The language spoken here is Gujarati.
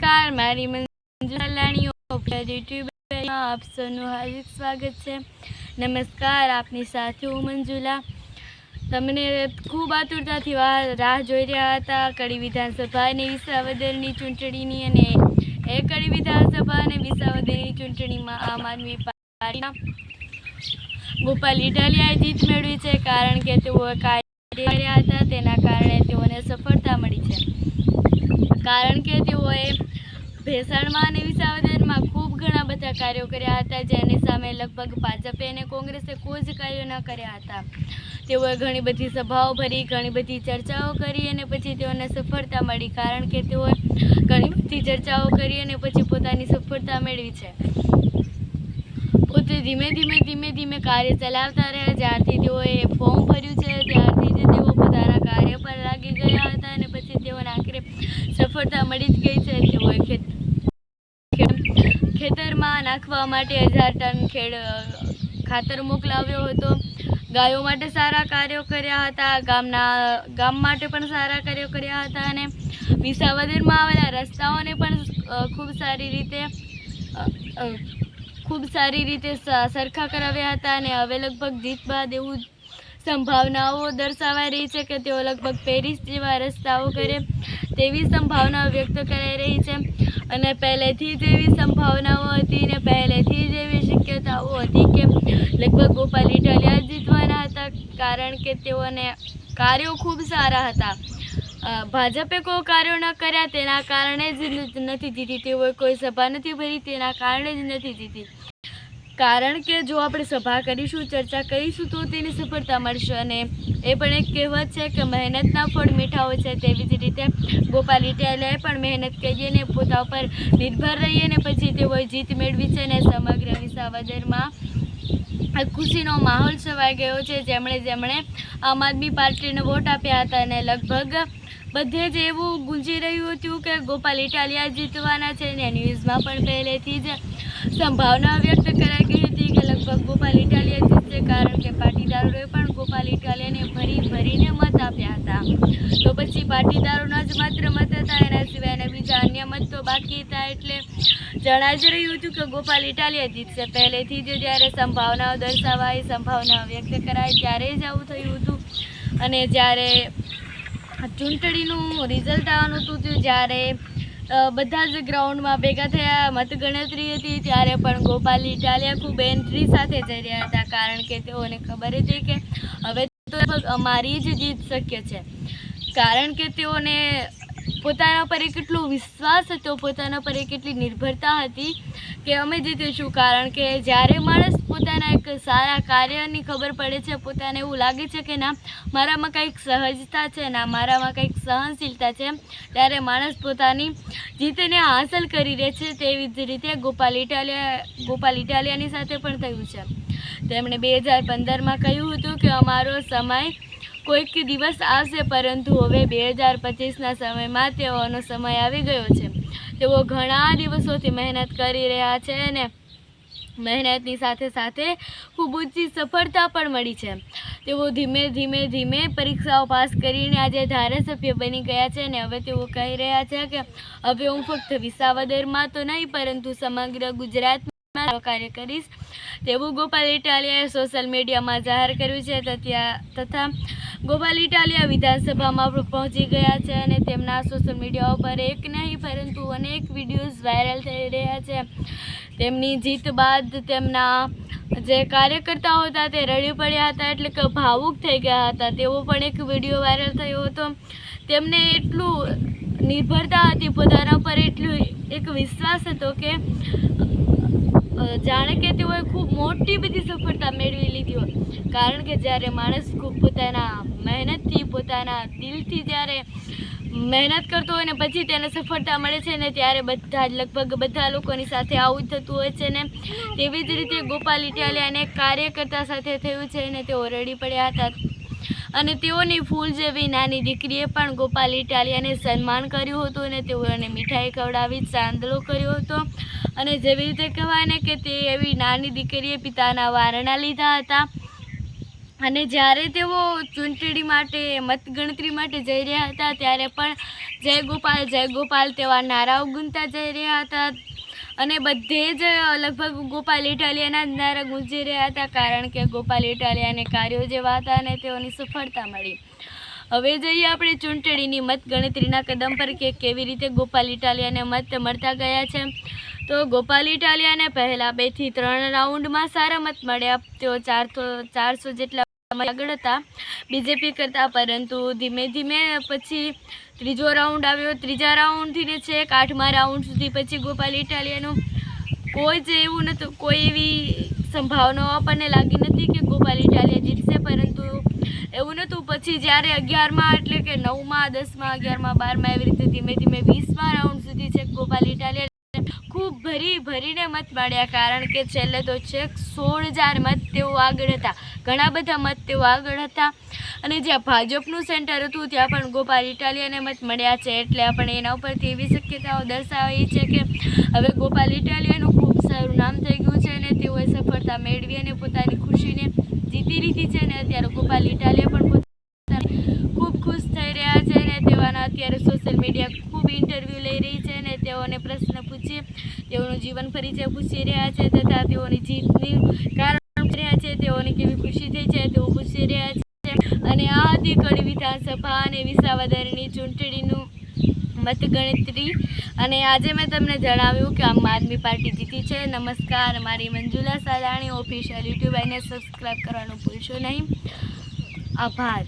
નમસ્કાર, મારી મંજુ લાણીઓ યુટ્યુબ આપ સૌનું હાર્દિક સ્વાગત છે. નમસ્કાર, આપની સાથે હું મંજુલા. તમને ખૂબ આતુરતાથી રાહ જોઈ રહ્યા હતા કડી વિધાનસભા અને વિસાવદરની ચૂંટણીની અને એ કડી વિધાનસભા અને વિસાવદરની ચૂંટણીમાં આમ આદમી પાર્ટીના ગોપાલ ઇટાલિયાએ જીત મેળવી છે કારણ કે તેઓ કાર્ય હતા. તેના કારણે તેઓને સફળતા મળી છે. કારણ કે તેઓએ ભેસાણમાં અને વિસાવદરમાં ખૂબ ઘણા બધા કાર્યો કર્યા હતા, જેની સામે લગભગ ભાજપે અને કોંગ્રેસે કોઈ જ કાર્યો ન કર્યા હતા. તેઓએ ઘણી બધી સભાઓ ભરી, ઘણી બધી ચર્ચાઓ કરી અને પછી તેઓને સફળતા મળી, કારણ કે તેઓએ ઘણી બધી ચર્ચાઓ કરી અને પછી પોતાની સફળતા મેળવી છે. પોતે ધીમે ધીમે ધીમે ધીમે કાર્ય ચલાવતા રહ્યા, જ્યારથી તેઓએ ફોર્મ ભર્યું છે, ત્યારથી જ તેઓ પોતાના કાર્ય પર લાગી ગયા હતા અને પછી તેઓને આખરે સફળતા મળી જ ગઈ છે. તેઓએ ખેત ખેતરમાં નાખવા માટે હજાર ટન ખેડ ખાતર મોકલાવ્યો હતો. ગાયો માટે સારા કાર્યો કર્યા હતા, ગામના, ગામ માટે પણ સારા કાર્યો કર્યા હતા અને વિસાવદરમાં આવેલા રસ્તાઓને પણ ખૂબ સારી રીતે ખૂબ સારી રીતે સરખા કરાવ્યા હતા અને હવે લગભગ જીત બાદ એવું સંભાવનાઓ દર્શાવાઈ રહી છે કે તેઓ લગભગ પેરિસ જેવા રસ્તાઓ કરે તેવી સંભાવનાઓ વ્યક્ત કરાઈ રહી છે. અને પહેલેથી જ એવી સંભાવનાઓ હતી ને પહેલેથી જ એવી શક્યતાઓ હતી કે લગભગ ગોપાલ ઇટાલિયા જીતવાના હતા કારણ કે તેઓને કાર્યો ખૂબ સારા હતા. ભાજપે કોઈ કાર્યો ન કર્યા તેના કારણે જ નથી જીતી. તેઓએ કોઈ સભા નથી ભરી તેના કારણે જ નથી જીતી. કારણ કે જો આપણે સભા કરીશું, ચર્ચા કરીશું, તો તેની સફળતા મળશે અને એ પણ એક કહેવત છે કે મહેનતના ફળ મીઠા હોય છે તેવી જ રીતે ગોપાલ ઇટાલિયાએ પણ મહેનત કરીએ અને પોતા ઉપર નિર્ભર રહીએ ને પછી તેઓએ જીત મેળવી છે ને સમગ્ર વિસાવદરમાં ખુશીનો માહોલ છવાઈ ગયો છે. જેમણે જેમણે આમ આદમી પાર્ટીને વોટ આપ્યા હતા અને લગભગ બધે જ એવું ગુંજી રહ્યું હતું કે ગોપાલ ઇટાલિયા જીતવાના છે ને ન્યૂઝમાં પણ પહેલેથી જ સંભાવના વ્યક્ત કરાઈ ગઈ હતી કે લગભગ ગોપાલ ઇટાલિયા જીતશે કારણ કે પાટીદારોએ પણ ગોપાલ ઇટાલિયાને ભરી ભરીને મત આપ્યા હતા. તો પછી પાટીદારોના જ માત્ર મત હતા, એના સિવાયના બીજા અન્ય મત તો બાકી હતા એટલે જણાઈ જ રહ્યું હતું કે ગોપાલ ઇટાલિયા જીતશે. પહેલેથી જ જ્યારે સંભાવનાઓ દર્શાવાય, સંભાવનાઓ વ્યક્ત કરાય, ત્યારે જ આવું થયું હતું. અને જ્યારે ચૂંટણીનું રિઝલ્ટ આવવાનું હતું જ્યારે બધા જ ગ્રાઉન્ડમાં ભેગા થયા, મતગણતરી હતી, ત્યારે પણ ગોપાલ ઇટાલિયા ખૂબ એન્ટ્રી સાથે જઈ રહ્યા હતા, કારણ કે તેઓને ખબર હતી કે હવે તો અમારી જ જીત શક્ય છે. કારણ કે તેઓને પોતાના પર એક એટલો વિશ્વાસ હતો, પોતાના પર એક એટલી નિર્ભરતા હતી કે અમે જીતીશું, કારણ કે જ્યારે માણસ પોતાના એક સારા કાર્યની ખબર પડે છે, પોતાને એવું લાગે છે કે ના, મારામાં કંઈક સહજતા છે, ના, મારામાં કંઈક સહનશીલતા છે, ત્યારે માણસ પોતાની જીતને હાંસલ કરી રહે છે, તેવી જ રીતે ગોપાલ ઇટાલિયા, ગોપાલ ઇટાલિયાની સાથે પણ થયું છે. તેમણે બે હજાર પંદરમાં કહ્યું હતું કે અમારો સમય કોઈક દિવસ આવશે, પરંતુ હવે બે હજાર પચીસના સમયમાં તેઓનો સમય આવી ગયો છે. તેઓ ઘણા દિવસોથી મહેનત કરી રહ્યા છે અને મહેનતની સાથે સાથે ખૂબ ઊંચી સફળતા પણ મળી છે. તેઓ ધીમે ધીમે ધીમે પરીક્ષાઓ પાસ કરીને આજે ધારાસભ્ય બની ગયા છે અને હવે તેઓ કહી રહ્યા છે કે હવે હું ફક્ત વિસાવદરમાં તો નહીં, પરંતુ સમગ્ર ગુજરાતમાં કાર્ય કરીશ. તેવું ગોપાલ ઇટાલિયાએ સોશિયલ મીડિયામાં જાહેર કર્યું છે તથા ગોપાલ ઇટાલિયા વિધાનસભામાં પહોંચી ગયા છે અને તેમના સોશિયલ મીડિયા ઉપર એક નહીં, પરંતુ અનેક વિડીયોઝ વાયરલ થઈ રહ્યા છે. તેમની જીત બાદ તેમના જે કાર્યકર્તાઓ હતા તે રડી પડ્યા હતા એટલે કે ભાવુક થઈ ગયા હતા. તેવો પણ એક વીડિયો વાયરલ થયો હતો. તેમને એટલું નિર્ભરતા હતી પોતાના પર એટલું એક વિશ્વાસ હતો કે જાણે કે તેઓએ ખૂબ મોટી બધી સફળતા મેળવી લીધી હોય. કારણ કે જ્યારે માણસ ખૂબ પોતાના મહેનતથી, પોતાના દિલથી જ્યારે મહેનત કરતો હોય ને પછી તેને સફળતા મળે છે ને ત્યારે બધા જ લગભગ બધા લોકોની સાથે આવું થતું હોય છે ને. તેવી જ રીતે ગોપાલ ઇટાલિયાને કાર્યકર્તા સાથે થયું છે ને તેઓ રડી પડ્યા હતા. અને તેઓની ફૂલ જેવી નાની દીકરીએ પણ ગોપાલ ઇટાલિયાને સન્માન કર્યું હતું અને તેઓને મીઠાઈ ખવડાવી ચાંદલો કર્યો હતો. અને જેવી રીતે કહેવાય ને કે તે એવી નાની દીકરીએ પિતાના વારણા લીધા હતા. અને જ્યારે તેઓ ચૂંટણી માટે, મતગણતરી માટે જઈ રહ્યા હતા, ત્યારે પણ જય ગોપાલ જય ગોપાલ તેવા નારાઓ ગુંજતા જઈ રહ્યા હતા. અને બધે જ લગભગ ગોપાલ ઇટાલિયાના જ નારા ગુંજી રહ્યા હતા, કારણ કે ગોપાલ ઇટાલિયાને કાર્યો જેવા હતા અને તેઓની સફળતા મળી. હવે જઈએ આપણે ચૂંટણીની મતગણતરીના કદમ પર કે કેવી રીતે ગોપાલ ઇટાલિયાને મત મળતા ગયા છે. તો ગોપાલ ઇટાલિયાને પહેલાં બેથી ત્રણ રાઉન્ડમાં સારા મત મળ્યા. તેઓ ચારસો ચારસો જેટલા આગળ હતા. બીજેપી કરતા, પરંતુ ધીમે ધીમે પછી ત્રીજો રાઉન્ડ આવ્યો. ત્રીજા રાઉન્ડથી છેક આઠમા રાઉન્ડ સુધી પછી ગોપાલ ઇટાલિયાનું કોઈ જ એવું નહોતું કોઈ એવી સંભાવનાઓ આપણને લાગી નથી કે ગોપાલ ઇટાલિયા જીતશે, પરંતુ એવું નહોતું પછી જ્યારે અગિયારમાં એટલે કે નવમાં, દસમાં, અગિયારમાં, બારમાં એવી રીતે ધીમે ધીમે વીસમાં રાઉન્ડ સુધી છે ગોપાલ ઇટાલિયા ખૂબ ભરી ભરીને મત મળ્યા કારણ કે છેલ્લે તો છેક સોળ હજાર મત તેઓ આગળ હતા. ઘણા બધા મત તેઓ આગળ હતા. અને જ્યાં ભાજપનું સેન્ટર હતું, ત્યાં પણ ગોપાલ ઇટાલિયાને મત મળ્યા છે. એટલે આપણે એના ઉપરથી એવી શક્યતાઓ દર્શાવી છે કે હવે ગોપાલ ઇટાલિયાનું ખૂબ સારું નામ થઈ ગયું છે અને તેઓએ સફળતા મેળવી અને પોતાની ખુશીને જીતી લીધી છે. અને અત્યારે ગોપાલ ઇટાલિયા પણ પોતાના ખૂબ ખુશ થઈ અને તેઓના અત્યારે સોશિયલ મીડિયા ખૂબ ઇન્ટરવ્યૂ લઈ રહી છે અને તેઓને પ્રશ્ન પૂછી, તેઓનું જીવન પરિચય પૂછી રહ્યા છે તથા તેઓની જીતની કારણ રહ્યા છે, તેઓને કેવી ખુશી થઈ છે તેઓ પૂછી રહ્યા છે. અને આ હતી કડી વિધાનસભા અને વિસાવદરની ચૂંટણીનું મતગણતરી. અને આજે મેં તમને જણાવ્યું કે આમ આદમી પાર્ટી જીતી છે. નમસ્કાર, મારી મંજુલા સાલાણી ઓફિશિયલ યુટ્યુબ એને સબસ્ક્રાઈબ કરવાનું ભૂલશો નહીં. આભાર.